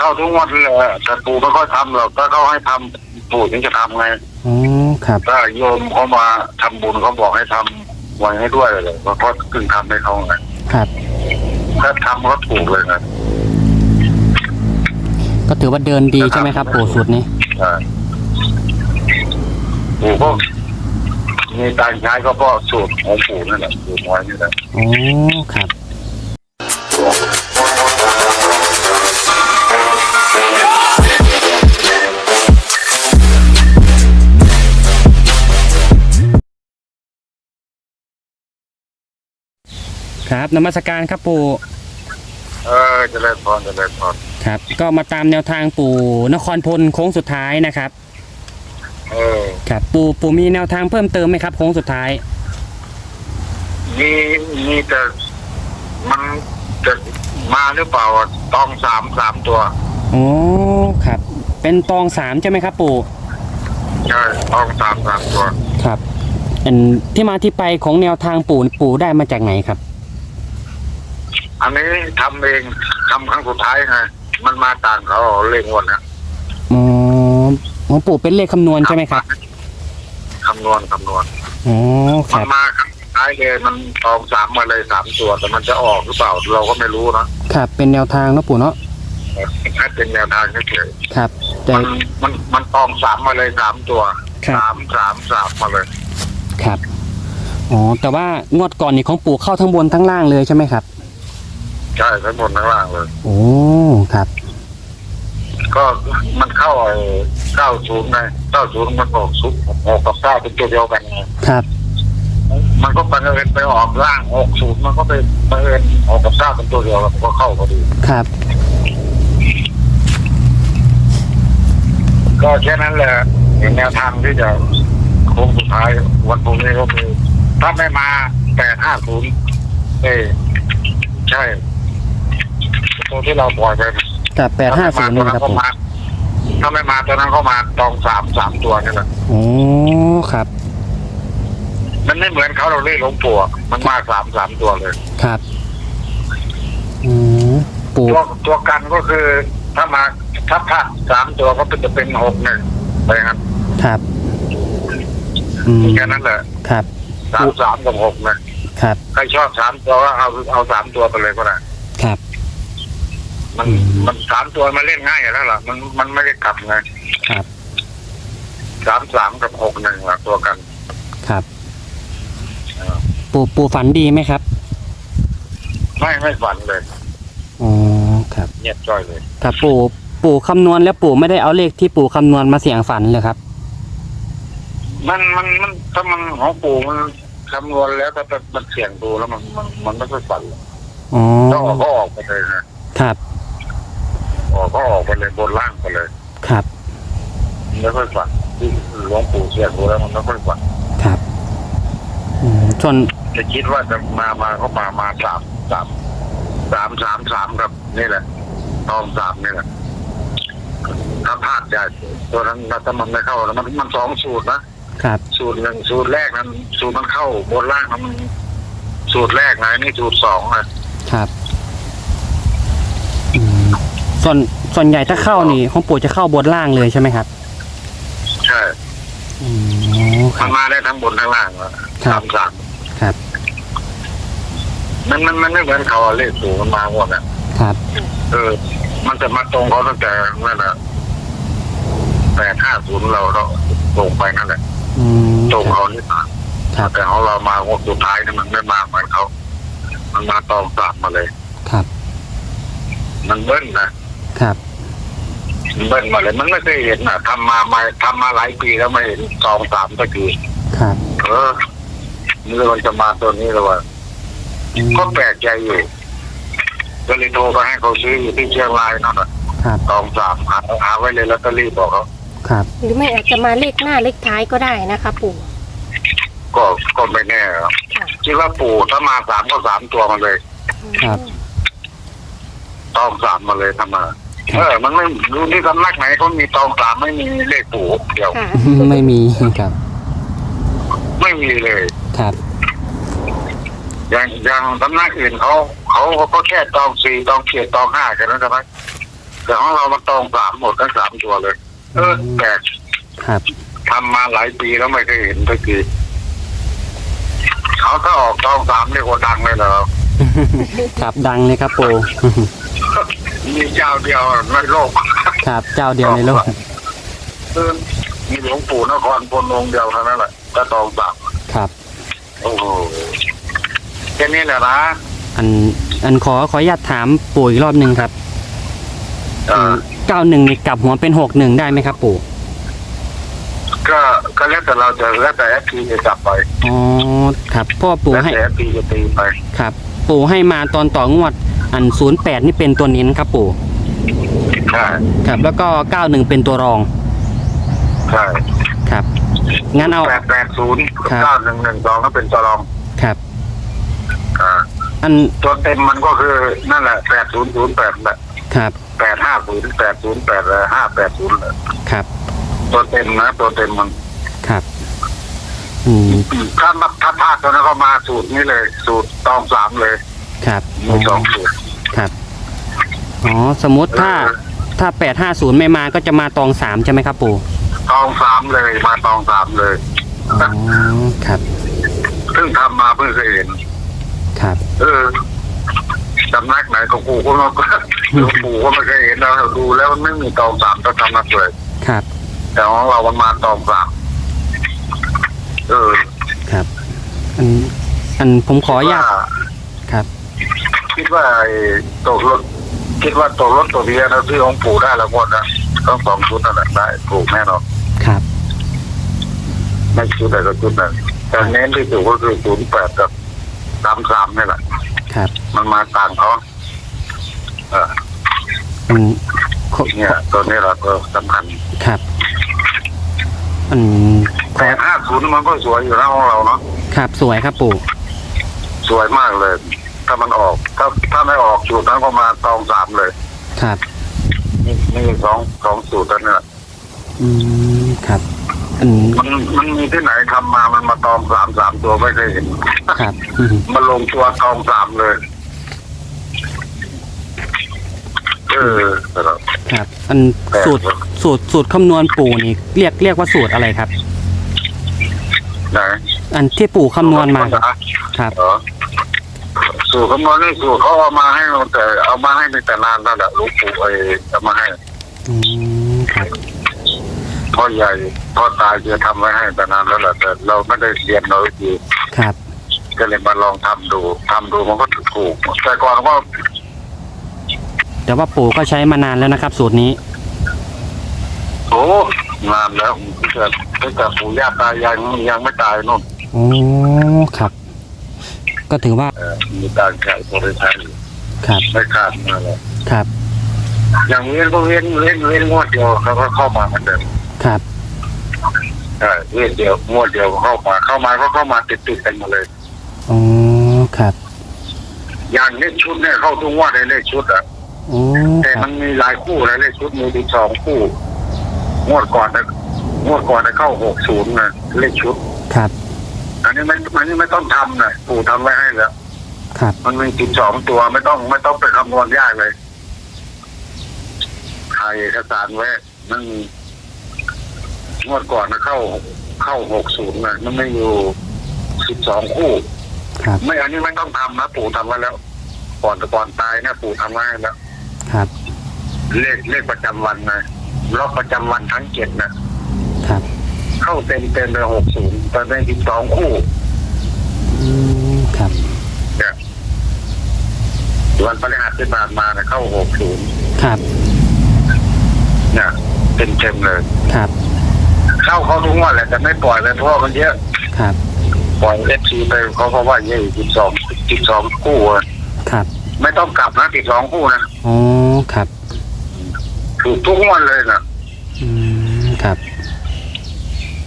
เข้าทุกงวันเลยแต่ปู่ไม่ค่อยทำหรอกถ้าเขาให้ทำปู่ถึงจะทำไงอ๋อครับ ถ้าโยมเขามาทำบุญเขาบอกให้ทำไว้ให้ด้วยเลยเพราะเขาถึงทำให้เขาไงครับ ถ้าทำก็ถูกเลยนะก็ถือว่าเดินดีใช่ไหมครับ ปู่สูตรนี้ใช่ปู่ก็มีตังค์ใช้ก็เพราะสูตรของปู่นั่นแหละสูตรไว้นี่แหละอ๋อครับ ครับนมัสการครับปู่เออเจะเล่นพรเจะเล่นพรครับ ก็มาตามแนวทางปู่นครพลโค้งสุดท้ายนะครับ เออ ครับปู่ปู่มีแนวทางเพิ่มเติมไหมครับโค้งสุดท้าย มีมีแต่มันจะมาหรือเปล่าอะตองสามสามตัวอ๋อครับ เป็นตองสามใช่ไหมครับปู่ ใช่ตองสามสามตัว ครับอันที่มาที่ไปของแนวทางปู่ปู่ได้มาจากไหนครับ อันนี้ทำเองทำครั้งสุดท้ายไงมันมาต่างเขาเล่งวันนะอ๋ออ๋อปู่เป็นเลขคำนวณใช่ไหมครับคำนวณคำนวณ อ๋อคมันรับมาครั้งสุดท้ายเลยมันตองสามมาเลยสามตัวแต่มันจะออกหรือเปล่าเราก็ไม่รู้นะครับเป็นแนวทางเนาะปู่เนาะแค่เป็นแนวทางเฉยครับๆแต่มันมันมันตองสามมาเลยสามตัวครับ สามสามสามมาเลยครับ อ๋อ แต่ว่างวดก่อนนี่ของปู่เข้าทั้งบนทั้งล่างเลยใช่ไหมครับ ใช่ทั้งบนทั้งล่างเลย โอ้ครับ ก็มันเข้าไอ้เก้าศูนย์ไงเก้าศูนย์มันออกศูนย์หกกับเก้าเป็นตัวเดียวกันไงครับมันก็บังเอิญไปออกล่างหกศูนย์มันก็ไปบังเอิญออกกับเก้าเป็นตัวเดียวกันมันก็เข้าพอดี ครับ ก็แค่นั้นแหละเป็นแนวทางที่จะโค้งสุดท้ายวันพรุ่งนี้ก็คือถ้าไม่มาแปดห้าศูนย์เอ้ยใช่ ตัวที่เราปล่อยไปกับแปดห้าศูนย์นี่ครับก็ปู่มาถ้าไม่มาตัวนั้นก็มาตองสามสามตัวนี่แหละโอ้ครับ มันไม่เหมือนเขาเราเล่นหลวงปู่อะมันมาสามสามตัวเลยครับอืมปู่ตัวตัวกันก็คือ ถ้ามาถ้าพลาดสามตัวก็เป็นจะเป็นหกหนึ่งไปครับ ครับอืมแค่นั้นแหละครับสามสามกับหกนะครับใครชอบสามตัวก็เอาเอาสามตัวไปเลยก็ได้ครับ มันอืมมันสามตัวมันเล่นง่ายอยู่แล้วล่ะ มันมันไม่ได้กลับไงครับ สามสามกับหกหนึ่งละตัวกันครับปู่ปู่ฝันดีไหมครับไม่ไม่ฝันเลยอ๋อครับ เงียบจ้อยเลย ครับปู่ปู่คำนวณแล้วปู่ไม่ได้เอาเลขที่ปู่คำนวณมาเสี่ยงฝันเลยครับ มันมันมันถ้ามันของปู่มันคำนวณแล้วถ้ามันเสี่ยงดูแล้วมันมันมันไม่ค่อยฝันหรอกอ๋อถ้าออกก็ออกไปเลยนะครับ ออกก็ออกไปเลยบนล่างไปเลยครับไม่ค่อยฝันที่หลวงปู่เสียดูแล้วมันไม่ค่อยฝันครับอืมส่วนจะคิดว่าจะมามาก็มามาสามสามสามสามสามครับนี่แหละตองสามนี่แหละถ้าพลาดจะตัวนั้นถ้ามันไม่เข้าแล้วมันมันสองสูตรนะครับสูตรหนึ่งสูตรแรกนั้น สูตรมันเข้าบนล่างนั้นมันสูตรแรกนะนี่สูตรสองนะครับอืม ส่วนส่วนใหญ่ถ้าเข้านี่ของปู่จะเข้าบนล่างเลยใช่ไหมครับใช่อ๋อคมัรันบ มาได้ทั้งบนทั้งล่างอะครับสามสามครับมันมันมันไม่เหมือนเขาอะเลขสูงมันมาหมดอะครับเออ มันจะมาตรงเขาตั้งแต่นั่นแหละแปดห้าศูนย์เราเราตรงไปนั่นแหละอืมตรงครับเขานี่มาครับแต่ของเรามาหกสุดท้ายนี่มันไม่มาเหมือนเขา มันมาตองสามมาเลย ครับมันเบิ้ลนะ ครับมันเบิ้ลมาเลยมันไม่เคยเห็นอะทำมามาทำมาหลายปีแล้วไม่เห็นตองสามสักทีครับเออนี่มันจะมาตัวนี้แล้วว่าอืมก็แปลกใจอยู่ก็เลยโทรไปให้เขาซื้ออยู่ที่เชียงรายนั่นแหละครับตองสามหาหาไว้เลยลอตเตอรี่บอกเขาครับหรือไม่อาจจะมาเลขหน้าเลขท้ายก็ได้นะคะปู่ก็ก็ไม่แน่ครับค่ะคิดว่าปู่ถ้ามาสามก็สามตัวมาเลย ครับตองสามมาเลยถ้ามาครับ เออ มันไม่รู้ที่สำนักไหนเขามีตองสามไม่มีเลขปู่เดียว ค่ะไม่มีครับ ไม่มีเลย ครับอย่างอย่างสำนักอื่นเขาเขาก็แค่ตองสี่ตองเขียดตองห้าแค่นั้นใช่ไหมแต่ของเรามันตองสามหมดทั้งสามตัวเลย เออแปลกครับทำมาหลายปีแล้วไม่เคยเห็นสักทีเขาถ้าออกตองสามนี่โคดังเลยเหรอ ครับดังเลยครับปู่ มีเจ้าเดียวในโลกครับเจ้าเดียวในโลกคือมีหลวงปู่นครพนองค์เดียวเท่านั้นแหละก็ตองสามครับ โอ้โหแค่นี้แหละนะอันอันขอขออนุญาตถามปู่อีกรอบหนึ่งครับเออเก้าหนึ่งนี่กลับหัวเป็นหกหนึ่งได้ไหมครับ ปู่ ก็ก็แล้วแต่เราจะแล้วแต่แอปพีจะจับไปอ๋อครับพ่อปู่แล้วให้แต่แอปพีจะตีไปครับ ปู่ให้มาตอนต่องวด อันศูนย์แปดนี่เป็นตัวเน้นครับปู่ ใช่ครับ แล้วก็เก้าหนึ่งเป็นตัวรอง ใช่ครับ งั้นเอา แปดแปดศูนย์ครับ เก้าหนึ่งหนึ่งสองก็เป็นจรองครับ อ่าอัน ตัวเต็มมันก็คือนั่นแหละแปดศูนย์ศูนย์แปดแหละครับ แปดห้าศูนย์แปดศูนย์แปดห้าแปดศูนย์ครับ ตัวเต็มนะ ตัวเต็มมันครับ อืม ถ้ามาถ้าพลาดตัวนั้นก็มาสูตรนี้เลย สูตรตองสามเลย ครับมีสองสูตรครับอ๋อสมมติถ้าเออถ้าแปดห้าศูนย์ไม่มาก็จะมาตองสามใช่ไหมครับปู่ตองสามเลยมาตองสามเลย อ๋อครับเพิ่งทำมาเพิ่งเคยเห็น ครับ เออสำนักไหนของกูก็ไม่หลวงปู่ก็ไม่เคยเห็นเราดูแล้วมันไม่มีตองสามต้องทำนักเลยครับแต่ของเรามันมาตองสามเออ ครับ อันอันผมขออนุญาตว่าครับ คิดว่าไอ้ตกรถคิดว่าตกรถตัวเดียวนะที่ของปู่ได้แล้วหมดนะต้องสองชุดนั่นแหละได้ถูกแน่นอนครับ ไม่ชุดใดก็ชุดนั้นแต่เน้นที่ถูกก็คือศูนย์แปดกับสามสามนี่แหละครับ มันมันมาต่างเขาเอออันขอเนี่ยตัวนี้เราก็สำคัญครับอันขแต่อห้าศูนย์มันก็สวยอยู่นะของเราเนาะครับ สวยครับปู่ สวยมากเลย ถ้ามันออก ถ้าถ้าไม่ออกสูตรนั้นก็มาตองสามเลย ครับ นี่นี่สองสองสูตรแล้วเนี่ยอืมครับอันมันมันมีที่ไหนทำมามันมาตองสามสามตัวไม่เคยเห็น ครับอืมมันลงตัวตองสามเลย เออแต่ละครับ อันสูตรสูตรสูตรคำนวณปู่นี่เรียกเรียกว่าสูตรอะไรครับ ไหนอันที่ปู่คำนวณมาครับ ครับ เหรอ สูตรคำนวณนี่สูตรเขาเอามาให้เราแต่เอามาให้ในแต่นานแล้วแหละหลูกปู่ไอ้เอามาให้อืมครับพ่อใหญ่พ่อตายจะทำไว้ให้แต่นานแล้วแหละแต่เราไม่ได้เรียนเราดีครับก็เลยมาลองทำดูทำดูมันก็ถูกแต่ก่อนก็แต่ว่าปู่ก็ใช้มานานแล้วนะครับ สูตรนี้โอ้นานแล้วตั้งแต่ตั้งแต่ปู่ย่าตายายยังไม่ตายนู่นโอ้ครับ ก็ถือว่าเออมีการแข่งบริษัทอยู่ครับไม่ขาดมาเลยครับอย่างเว้นก็เว้นเว้นเว้นงวดเดียวเขาก็เข้ามาเหมือนเดิมครับใช่เว้นเดียวงวดเดียวก็เข้ามาเข้ามาก็เข้ามาติดติดๆกันหมาเลย อ๋อครับอย่างเลขชุดเนี่ยเข้าทุกงวดเลยเลขชุดอะโอ้แต่ครัมับนมีหลายคู่นะเลขชุดมีถึงสองคู่ งวดก่อนนะงวดก่อนนะเข้าหกศูนย์นะเลขชุด ครับ อันนี้ไม่อันนี้ไม่ต้องทำนะปู่ทำไว้ให้แล้วครับ มันมีจุดสองตัวไม่ต้องไม่ต้องไปคำนวณยากเลยถ่ายเอกสารไว้มันมีงวดก่อนนะเข้าเข้าหกศูนย์นะมันไม่อยู่สิบสองคู่ ครับ ไม่อันนี้ไม่ต้องทำนะปู่ทำไว้แล้ว ก่อนก่อนตายนะปู่ทำไว้ให้แล้ว ครับ เลขเลขประจำวันนะรอบประจำวันทั้งเจ็ดนะครับ เข้าเต็มเต็มเลยหกศูนย์แต่ในสิบสองคู่อืมครับเนี่ยวันพฤหัสที่ผ่านมาเนี่ยเข้าหกศูนย์ครับเนี่ยเต็มเต็มๆเลย ครับเข้าเขาทุกงวันแหละแต่ไม่ปล่อยเลยเพราะว่ามันเยอะครับปล่อยเอฟซีไปเขาเพราะว่าเยอะสิบสองสิบสองคู่อะครับไม่ต้องกลับนะสิบสองคู่นะอ๋อครับถูกทุกงวันเลยนะอืมครับ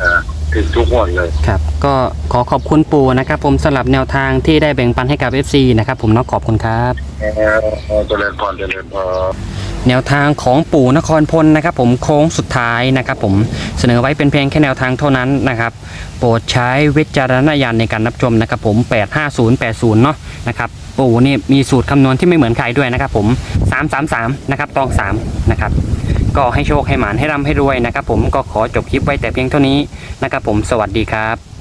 เออถูกทุกงวันเลยครับ ก็ขอขอบคุณปู่นะครับ ผมสำหรับแนวทางที่ได้แบ่งปันให้กับ FC นะครับ ผมเนาะขอบคุณครับ เออเจริญพรเจริญพร แนวทางของปู่นครพลนะครับผมโค้งสุดท้ายนะครับผมเสนอไว้เป็นเพียงแค่แนวทางเท่านั้นนะครับ โปรดใช้วิจารณญาณในการรับชมนะครับผม 85080 เนาะนะครับปู่นี่มีสูตรคำนวณที่ไม่เหมือนใครด้วยนะครับผม 333 นะครับตอง 3 นะครับ ก็ให้โชคให้หมานให้ร่ำให้รวยนะครับผมก็ขอจบคลิปไว้แต่เพียงเท่านี้นะครับผมสวัสดีครับ